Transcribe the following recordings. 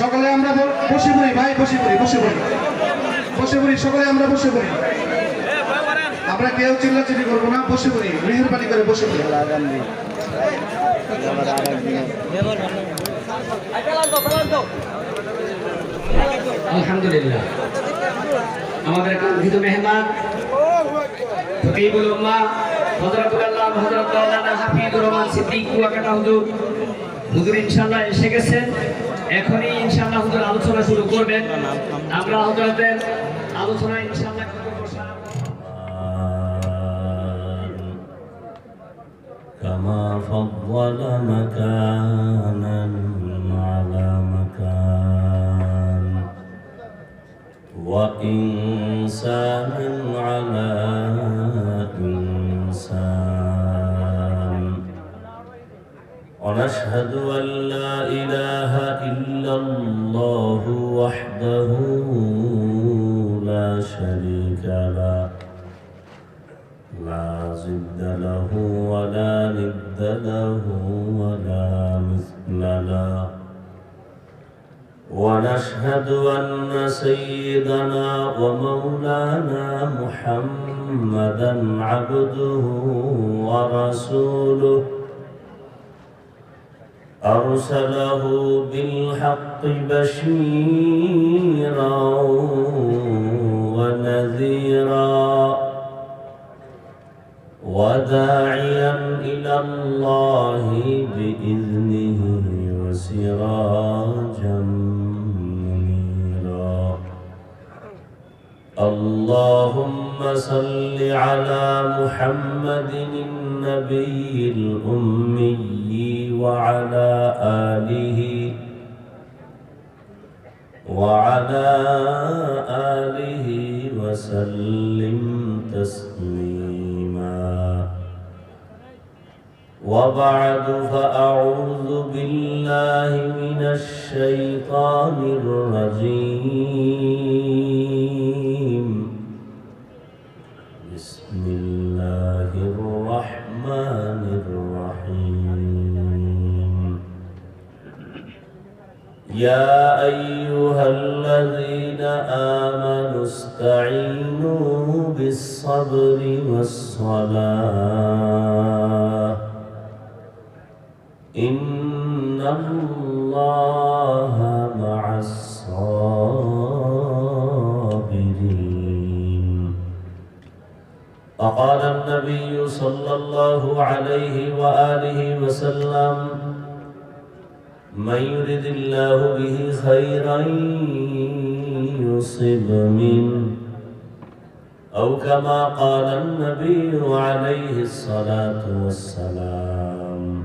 সকলে আমরা বসে পড়ি, ভাই, বসে পড়ি বসে পড়ি। বসে পড়ি, সকলে আমরা বসে পড়ি। আমরা কেউ চিল্লাচিল্লি করব না, বসে পড়ি, মেহরবানি করে বসে পড়ি। আলহামদুলিল্লাহ। আমাদের মেহমান, ফকিবুল হযরত হাফিজুর রহমান সিদ্দিক, কুয়াকাটা হুজুর। হুজুর ইনশাআল্লাহ এসে গেছেন এখনই ইনশাআল্লাহ হুজুর আলোচনা শুরু করবেন আমরা হযরতের আলোচনা ইনশাআল্লাহ করব বসা كما فضل مكانا على مكان وإنسانا ونشهد أن لا إله إلا الله وحده لا شريك له لا ضد له ولا ند له ولا مثل له. ونشهد أن سيدنا ومولانا محمدا عبده ورسوله. أرسله بالحق بشيرا ونذيرا وداعيا إلى الله بإذنه وسراجا منيرا. اللهم صل على محمد النبي الأمي وعلى آله وعلى آله وسلم تسليما. وبعد فأعوذ بالله من الشيطان الرجيم. يا أيها الذين آمنوا استعينوا بالصبر والصلاة. إن الله مع الصابرين. وقال النبي صلى الله عليه وآله وسلم من يرد الله به خيرا يصب منه. أو كما قال النبي عليه الصلاة والسلام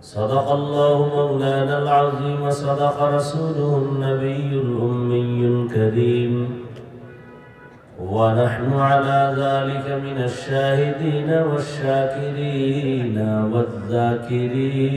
صدق الله مولانا العظيم وصدق رسوله النبي الأمي الكريم. ونحن على ذلك من الشاهدين والشاكرين والذاكرين.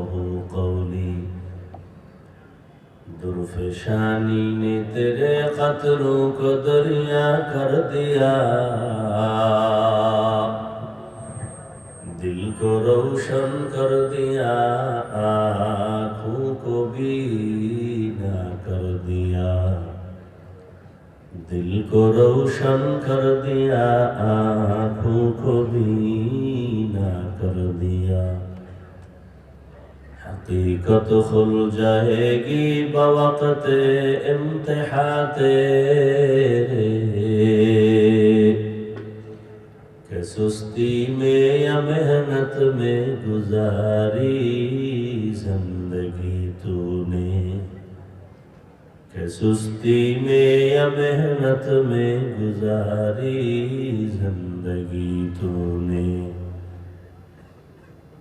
रुफशानी ने तेरे खतरों को दरिया कर दिया दिल को रोशन कर दिया आंखों को बीना कर दिया दिल को रोशन कर दिया आंखों को भी حقیقت کھل جائے گی بوقت امتحان کہ سستی میں یا محنت میں گزاری زندگی تو نے۔ کہ سستی میں یا محنت میں گزاری زندگی تو نے۔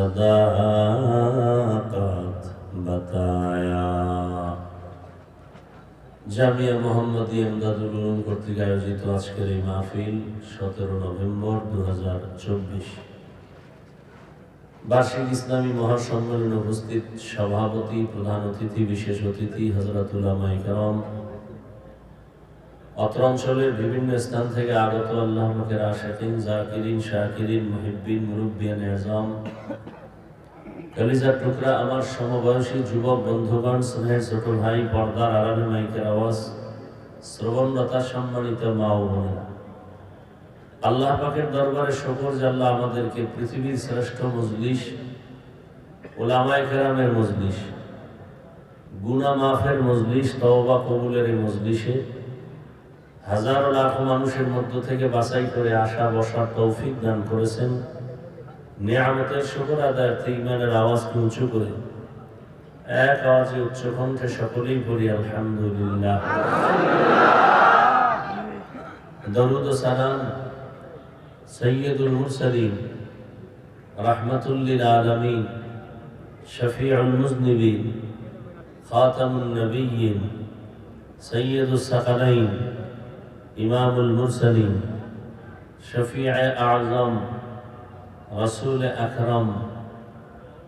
सदाकत बताया জামিয়া মোহাম্মদী এমদাদুল উলুম কর্তৃক আয়োজিত আজকের এই মাহফিল সতেরো নভেম্বর দু বার্ষিক ইসলামী মহাসম্মেলনে উপস্থিত সভাপতি প্রধান অতিথি বিশেষ অতিথি হজরতুল্লাহ কারম অত্র অঞ্চলের বিভিন্ন স্থান থেকে আগত আল্লাহ মুখের আশাকিন, জাকিরিন, শাকিরিন, মুহিব্বিন, মুরব্বিয়ান আজম কলিজার টুকরা আমার সমবয়সী যুবক বন্ধুগণ, স্নেহের ছোট ভাই, পর্দার আড়ালে মাইকের আওয়াজ শ্রবণরতা সম্মানিত মা ও বোনেরা। আল্লাহ পাকের দরবারে শকর জাল্লাহ আমাদেরকে পৃথিবীর শ্রেষ্ঠ মজলিস, ওলামায় কেরামের মজলিস গুনা মাফের মজলিস, তওবা কবুলের এই মজলিসে হাজারো লাখ মানুষের মধ্য থেকে বাছাই করে আসা, বসার তৌফিক দান করেছেন। নিয়ামতের শুকর আদায়ার্থে ইমানের আওয়াজকে উঁচু করে। এক আওয়াজে উচ্চ কণ্ঠে সকলেই পড়ি আলহামদুলিল্লাহ। দরুদ সালাম সৈয়দুল মুরসালিন, রহমতুল্লিল আলমিন, শফিউল মুজনিবিন, খাতামুন নবীন সৈয়দুল সকলাইন إمام المرسلين شفيع أعظم رسول أكرم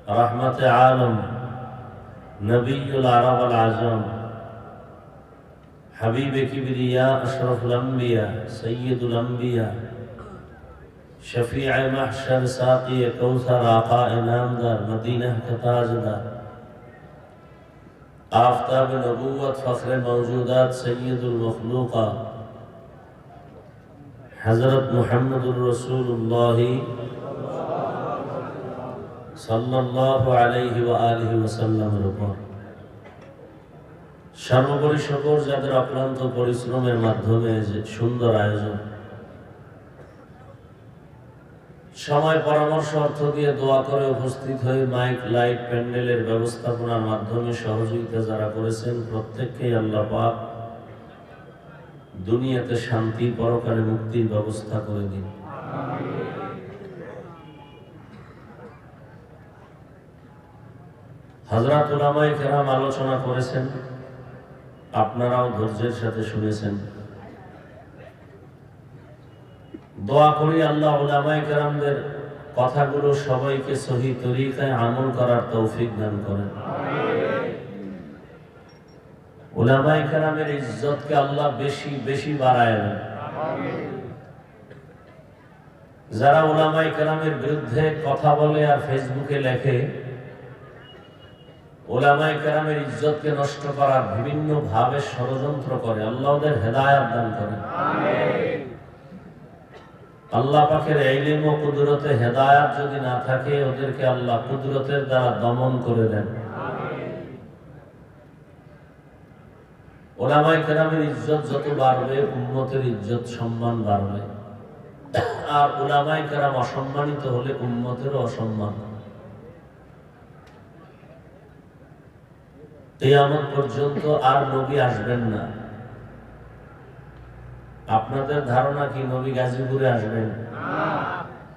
رحمة عالم نبي العرب العظم حبيب كبرياء أشرف الأنبياء سيد الأنبياء شفيع محشر ساقي كوثر آقاء نامدر مدينة كتاجدر آفتاب نبوة فخر موجودات سيد المخلوقات হজরত মোহাম্মদুর রসুল্লাহ সর্বোপরি সকল যাদের পরিশ্রমের মাধ্যমে যে সুন্দর আয়োজন। সময় পরামর্শ অর্থ দিয়ে দোয়া করে উপস্থিত হয়ে মাইক, লাইট, প্যান্ডেলের ব্যবস্থাপনার মাধ্যমে সহযোগিতা যারা করেছেন প্রত্যেককেই আল্লাহ দুনিয়াতে শান্তি, পরকালে মুক্তির ব্যবস্থা করে দিন। হজরত উলামাই কেরাম আলোচনা করেছেন, আপনারাও ধৈর্যের সাথে শুনেছেন। দোয়া করি আল্লাহ উলামাই কেরামদের কথাগুলো সবাইকে সহি তরিকায় আমল করার তৌফিক দান করেন। উলামাই কেরামের ইজ্জতকে আল্লাহ বেশি বেশি বাড়ায় যারা উলামাই কেরামের বিরুদ্ধে কথা বলে আর ফেসবুকে লেখে ওলামাই কেরামের ইজ্জতকে নষ্ট করার বিভিন্ন ভাবে ষড়যন্ত্র করে, আল্লাহ ওদের হেদায়াত দান করে আল্লাহ পাখের এইলিম ও কুদরতে হেদায়াত যদি না থাকে, ওদেরকে আল্লাহ কুদরতের দ্বারা দমন করে দেন। ওলামাই কেরামের ইজ্জত যত বাড়বে ইজ্জত সম্মান বাড়বে। আর ওলামাই কেরাম অসম্মানিত হলে অসম্মান। পর্যন্ত আর নবী আসবেন না। আপনাদের ধারণা কি, নবী গাজীপুরে আসবেন?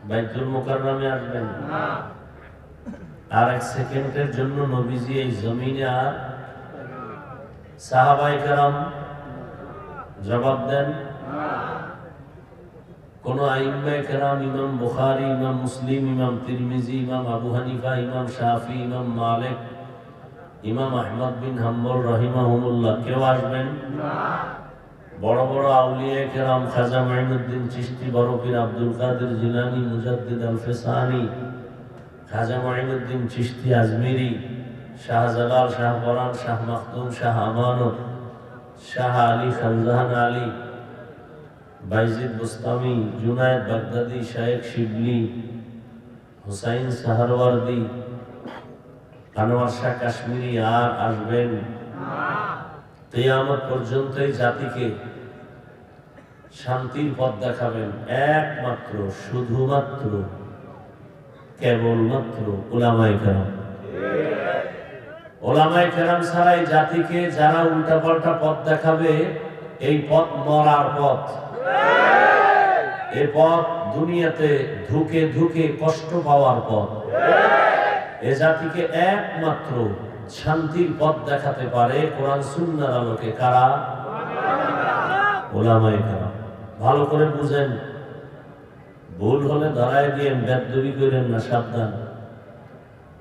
বাইতুল মোকাররমে আসবেন? আর এক সেকেন্ডের জন্য নবীজি এই জমিনে আর সাহাবাই কারাম জবাব দেন, কোন আইম্মাই কেরাম ইমাম বুখারি, ইমাম মুসলিম, ইমাম তিরমিজি, ইমাম আবু ইমাম শাফি, ইমাম মালিক, ইমাম আহমদ বিন হাম্বল রহিমাহুল্লাহ কেউ আসবেন? বড় বড় আউলিয়া কেরাম খাজা মাইনুদ্দিন চিশতি বরফির আব্দুল কাদের জিলানি, মুজাদ্দিদ আল ফেসানি, খাজা মাইনুদ্দিন চিশতি, আজমিরি শাহজালাল, শাহ পরান শাহ মাখদুম শাহ আমানত শাহ আলী, খানজাহান আলী, বাইজিদ বুস্তামি, জুনায়দ বাগদাদি, শায়েখ শিবলি, হুসাইন সাহারওয়ার্দি, আনোয়ার শাহ কাশ্মীরি আর আসবেন। তেয়ামত পর্যন্ত এই জাতিকে শান্তির পথ দেখাবেন একমাত্র, শুধুমাত্র, কেবলমাত্র ওলামাই কেরাম। ওলামাই কেরাম ছাড়াই জাতিকে যারা উল্টাপাল্টা পথ দেখাবে, এই পথ মরার পথ। এ পথ দুনিয়াতে ধুকে ধুকে কষ্ট পাওয়ার পথ। এ জাতিকে একমাত্র শান্তির পথ দেখাতে পারে কোরআন সুন্নার আলোকে কারা? ওলামাই কারা ভালো করে বুঝেন। ভুল হলে ধরায় দিয়ে বেদবি করেন না, সাবধান।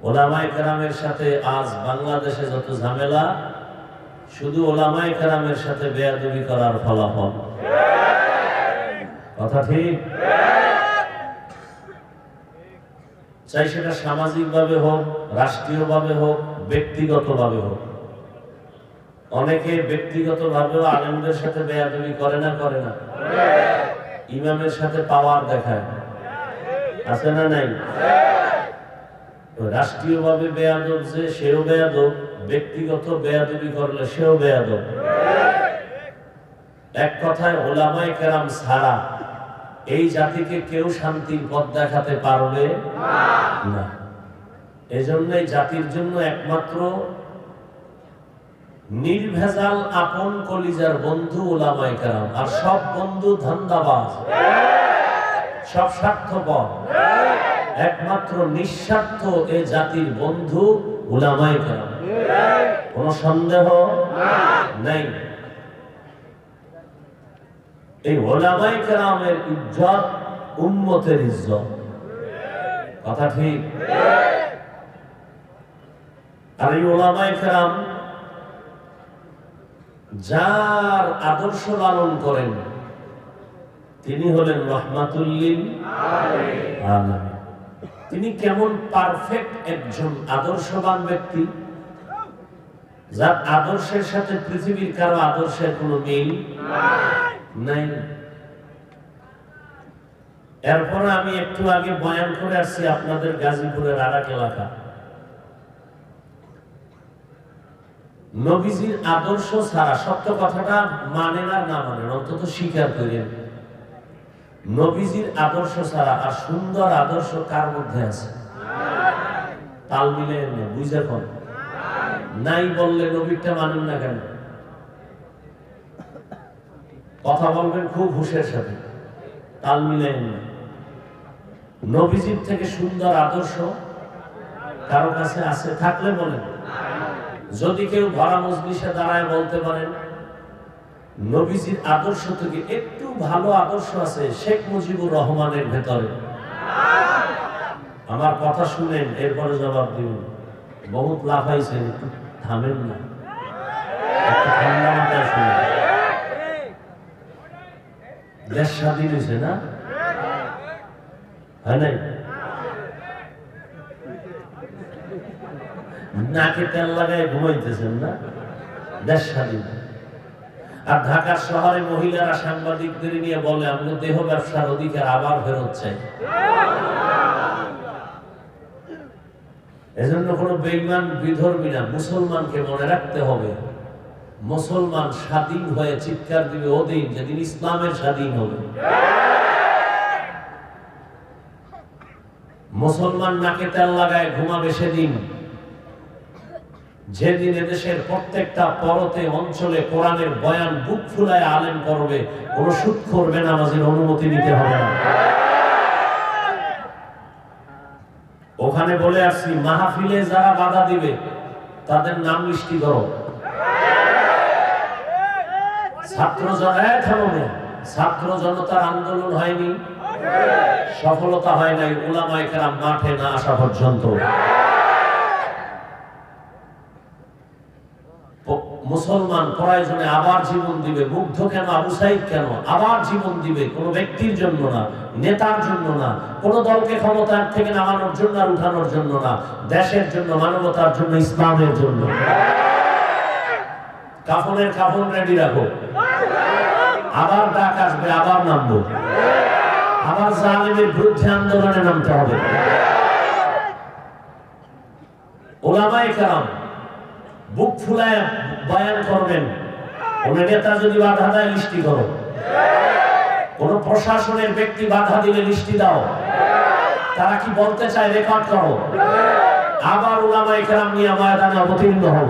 ওলামাই কেরামের সাথে আজ বাংলাদেশে যত ঝামেলা, শুধু ওলামাই কেরামের সাথে বেয়াদবি করার ফলাফল। কথা ঠিক? চাই সেটা সামাজিকভাবে হোক, রাষ্ট্রীয়ভাবে হোক, ব্যক্তিগতভাবে হোক। অনেকে ব্যক্তিগতভাবেও আলেমদের সাথে বেয়াদবি করে না করে না। ইমামের সাথে পাওয়ার দেখায়। আছে না নাই? রাষ্ট্রীয়ভাবে বেয়াদব যে, সেও বেয়াদব। ব্যক্তিগত বেয়াদবি করলে সেও বেয়াদব। এক কথায় কেরাম ছাড়া এই জাতিকে কেউ শান্তির পথ দেখাতে পারবে না। জাতির জন্য একমাত্র নির্ভেজাল আপন কলিজার বন্ধু ওলামাই কেরাম। আর সব বন্ধু ধান্দাবাজ। সব স্বার্থপর। একমাত্র নিঃস্বার্থ এ জাতির বন্ধু ওলামাই কেরাম। কোন সন্দেহ? নেই। এই ওলামাই কেরামের ইজ্জত, উম্মতের ইজ্জত। কথা ঠিক? আর এই ওলামাই কেরাম যার আদর্শ লালন করেন, তিনি হলেন রহমাতুল্লিল আলামিন। তিনি কেমন পারফেক্ট একজন আদর্শবান ব্যক্তি? যার আদর্শের সাথে পৃথিবীর কারও আদর্শের কোনো মিল নাই। এরপরে আমি একটু আগে বয়ান করে আসছি আপনাদের গাজীপুরের আর এক এলাকা। নবীজির আদর্শ ছাড়া সত্য কথাটা মানে না না মানে অন্তত স্বীকার করেন নবীজির আদর্শ ছাড়া আর সুন্দর আদর্শ কার মধ্যে আছে? তাল মিলে বুঝে কন নাই বললে নবীরটা মানেন না কেন? কথা বলবেন খুব হুশের সাথে। তাল মিলেন না। নবীজির থেকে সুন্দর আদর্শ কারও কাছে আছে, থাকলে বলেন। যদি কেউ ভরা মজলিসে দাঁড়ায় বলতে পারেন নবীজির আদর্শ থেকে একটু ভালো আদর্শ আছে, শেখ মুজিবুর রহমানের ভেতরে। আমার কথা শুনেন, এরপরে জবাব দিন। বহুত লাফাইছেন একটু থামেন না। দেশ স্বাধীন হয়েছে না? ঘুমাইতেছেন না? দেশ স্বাধীন। আর ঢাকার শহরে মহিলারা সাংবাদিকদের নিয়ে বলে আমি দেহ ব্যবসার অধিকার আবার ফেরত চাই এজন্য কোন বেইমান বিধর্মী না, মুসলমানকে মনে রাখতে হবে, মুসলমান স্বাধীন হয়ে চিৎকার দিবে ওদিন যেদিন ইসলামের স্বাধীন হবে। মুসলমান নাকে তেল লাগায় ঘুমাবে সেদিন। যেদিন এদেশের প্রত্যেকটা পরতে অঞ্চলে কোরআনের বয়ান বুক ফুলায় করবে করবে না আমাদের অনুমতি নিতে হবে ওখানে বলে আসছি, মাহফিলে যারা বাধা দিবে, তাদের নাম লিস্টি করো। ছাত্র থামবে ছাত্র জনতার আন্দোলন হয়নি। সফলতা হয় নাই কেরাম মাঠে না আসা পর্যন্ত প- মুসলমান প্রয়োজনে আবার জীবন দিবে। মুগ্ধ কেন, আবু সাইদ কেন? আবার জীবন দিবে কোনো ব্যক্তির জন্য না, নেতার জন্য না, কোনো দলকে ক্ষমতার থেকে নামানোর জন্য আর উঠানোর জন্য না, দেশের জন্য, মানবতার জন্য, ইসলামের জন্য। কাফনের কাফন রেডি রাখো। আবার ডাক আসবে, আবার নামবো। আবার জালিমের বিরুদ্ধে আন্দোলনে নামতে হবে। ওলামায়ে কেরাম, বুক ফুলায় বয়ান করবেন। কোন নেতা যদি বাধা দেয়, লিস্টি করো। কোন প্রশাসনের ব্যক্তি বাধা দিলে লিস্টি দাও। তারা কি বলতে চায়, রেকর্ড করো। আবার উলামা একরাম নিয়ে ময়দানে অবতীর্ণ হব।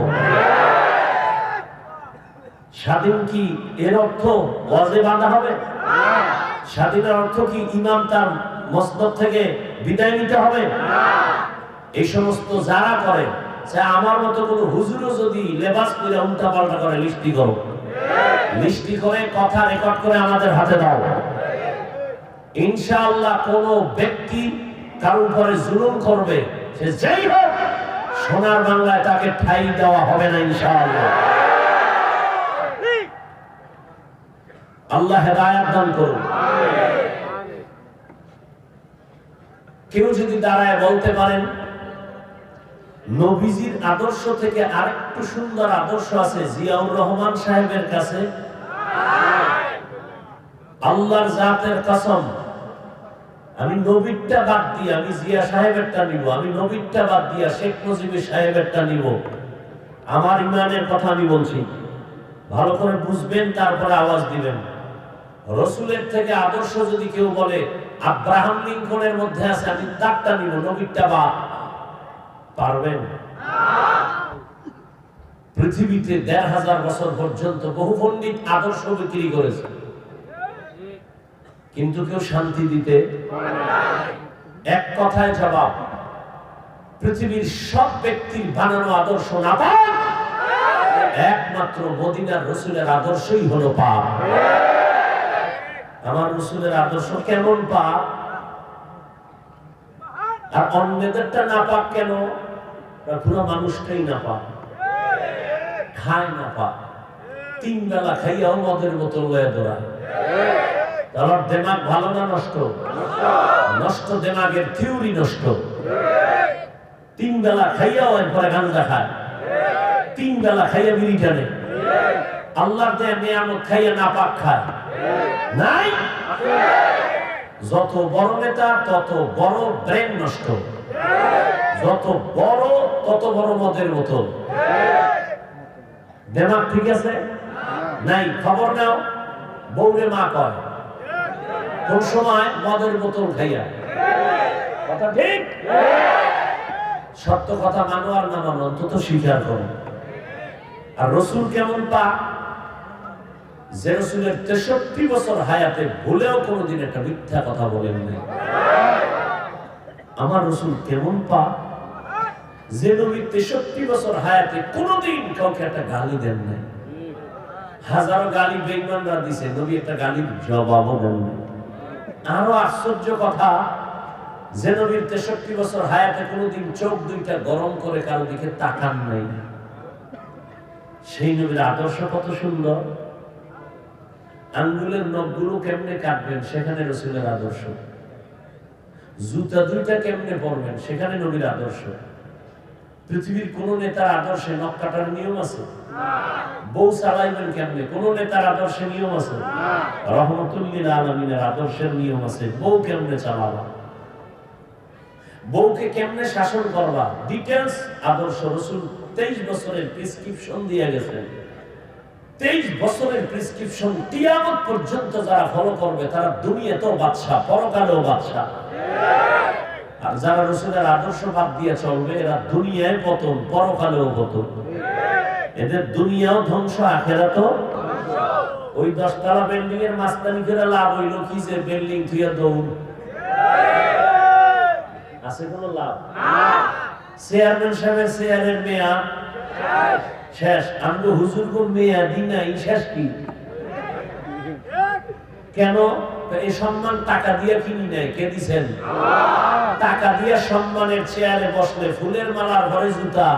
স্বাধীন কি এর অর্থ ওয়াজে বাঁধা হবে? স্বাধীনের অর্থ কি ইমাম তার মসনদ থেকে বিদায় নিতে হবে? এই সমস্ত যারা করে সে আমার মতো কোন হুজুরও যদি লেবাস করে উল্টা পাল্টা করে লিস্টি করো। লিস্টি করে কথা রেকর্ড করে আমাদের হাতে দাও। ইনশাআল্লাহ কোন ব্যক্তি কার উপরে জুলুম করবে সে যেই হোক সোনার বাংলায় তাকে ঠাই দেওয়া হবে না ইনশাআল্লাহ। আল্লাহ হেদায়াত দান করুন। কেউ যদি দাঁড়ায় বলতে পারেন নবীজির আদর্শ থেকে আরেকটু সুন্দর আদর্শ আছে জিয়াউর রহমান সাহেবের কাছে। আল্লাহর জাতের কসম, আমি নবীরটা বাদ দিয়ে আমি জিয়া সাহেবেরটা নিব, আমি নবীরটা বাদ দিয়া শেখ মুজিবুর সাহেবেরটা নিব। আমার ইমানের কথা আমি বলছি। ভালো করে বুঝবেন, তারপরে আওয়াজ দিবেন। রসুলের থেকে আদর্শ যদি কেউ বলে, আব্রাহাম লিঙ্কনের মধ্যে আছে, আমি তারটা নিব, নবীরটা বাদ। পারবেন? পৃথিবীতে দেড় হাজার বছর পর্যন্ত বহু পণ্ডিত আদর্শ বিক্রি করেছে। কিন্তু কেউ শান্তি দিতে এক কথায় জবাব, পৃথিবীর সব ব্যক্তির বানানো আদর্শ না একমাত্র মদিনার রসুলের আদর্শই হলো পাপ আমার রসুলের আদর্শ কেমন পাপ আর অন্যদেরটা না পাক কেন? ওরা পুরো মানুষটাই না পাক। খায় না পাক। তিন বেলা খাইয়াও মদের বোতল লয়ে দৌড়ায়। তার দেমাগ ভালো না নষ্ট? নষ্ট দেমাগের থিওরি নষ্ট। তিন বেলা খাইয়াও একবারে গাঞ্জা খায়। তিন বেলা খাইয়া বিড়ি টানে। আল্লাহর দেয়া নিয়ামত খাইয়া না পাক খায়। নাই? যত বড় নেতা, তত বড় ব্রেন নষ্ট। যত বড়, তত বড় মদের বোতল। দেমাগ ঠিক আছে? নাই, খবর নাও। বৌরে মা কয়, কোন সময় মদের বোতল খাইয়া? কথা ঠিক? সত্য কথা মানো আর না মানো, অন্তত স্বীকার করো। আর রসুল কেমন পা? যে রসুলের তেষট্টি বছর হায়াতে ভুলেও কোনোদিন একটা মিথ্যা কথা বলেন নাই। আমার রসুল কেমন পা? যে নবী তেষট্টি বছর হায়াতে কোনোদিন কাউকে একটা গালি দেন নাই। হাজারো গালি বেইমানরা দিছে, নবী একটা গালির জবাবও আরও আশ্চর্য কথা যে নবীর তেষট্টি বছর হায়াতে কোনোদিন চোখ দুইটা গরম করে কারও দিকে তাকান নাই। সেই নবীর আদর্শ কত সুন্দর। আঙ্গুলের নখগুলো কেমনে কাটবেন, সেখানে রসুলের আদর্শ। জুতা দুইটা কেমনে পরবেন, সেখানে নবীর আদর্শ। পৃথিবীর কোন নেতার আদর্শে নখ কাটার নিয়ম আছে? বউ চালাইবেন কেমনে? কোন নেতার আদর্শে নিয়ম আছে? রহমতুল্লিল আলমিনের আদর্শের নিয়ম আছে বউ কেমনে চালাবা? বউকে কেমনে শাসন করবা? ডিটেলস আদর্শ রসুল তেইশ বছরের প্রেসক্রিপশন দিয়ে গেছেন। তেইশ বছরের প্রেসক্রিপশন টিয়ামত পর্যন্ত যারা ফলো করবে তারা দুনিয়াতেও বাদশাহ পরকালেও বাদশাহ। আর যারা রসুলের আদর্শ ভাব দিয়ে চলবে, এরা দুনিয়ায় পতন, পরকালেও পতন। এদের দুনিয়াও ধ্বংস আখেরা তো ওই দশতলা বিল্ডিং এর মাস্তানি করে লাভ হইল কি যে বিল্ডিং থুইয়া দৌড়? আছে কোনো লাভ? চেয়ারম্যান সাহেবের চেয়ারের মেয়া? শেষ। আমি হুজুর কো মেয়া দিন নাই, শেষ কি? কেন? এই সম্মান টাকা দিয়ে কিনি নাই, কে দিছেন? টাকা দিয়ে সম্মানের চেয়ারে বসলে ফুলের মালার ঘরে জুতা।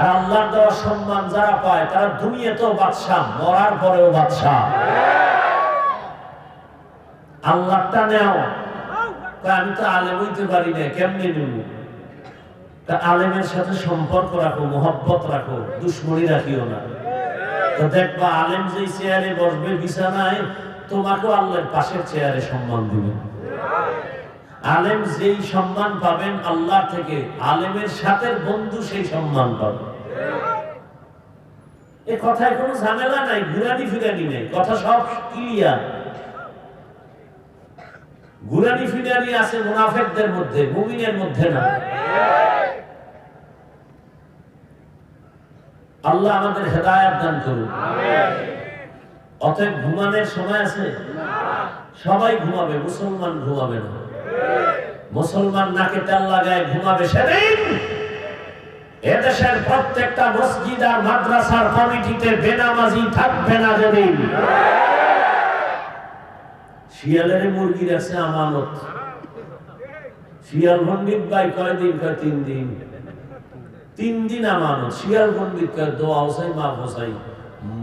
আর আল্লাহর দেওয়া সম্মান যারা পায়, তারা দুনিয়াতেও বাদশাহ, মরার পরেও বাদশাহ। আল্লাহটা নেও। আমি তো আলেম হইতে পারি না কেমনে নেব? তা আলেমের সাথে সম্পর্ক রাখো, মোহব্বত রাখো, দুশ্মনী রাখিও না। তো দেখবা আলেম যেই চেয়ারে বসবে, বিছানায় তোমাকেও আল্লাহর পাশের চেয়ারে সম্মান দিবে। আলেম যেই সম্মান পাবেন আল্লাহ থেকে, আলেমের সাথে বন্ধু সেই সম্মান পাবে। এ কথায় কোনো ঝামেলা নাই, ঘুরানি ফিরানি নেই, কথা সব ক্লিয়ার ঘুরানি ফিরানি আছে মুনাফেকদের মধ্যে, মুমিনের মধ্যে না। আল্লাহ আমাদের হেদায়াত দান করুন। অতএব ঘুমানোর সময় আছে? সবাই ঘুমাবে, মুসলমান ঘুমাবে না। মুসলমান নাকে তেল লাগায় ঘুমাবে সেদিন। এদেশের প্রত্যেকটা মসজিদ আর মাদ্রাসার কমিটিতে বেনামাজি থাকবে না যেদিন। শিয়ালের মুরগি রাখছে আমানত। শিয়াল পণ্ডিত ভাই কয়দিন কয় তিন দিন? তিন দিন আমানত। শিয়াল পণ্ডিত কয়, দোয়া হোসাই মা হোসাই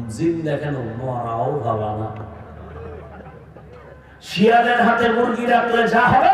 জিন দেখেন মরাও ভাবা না। শিয়ালের হাতে মুরগি রাখলে যা হবে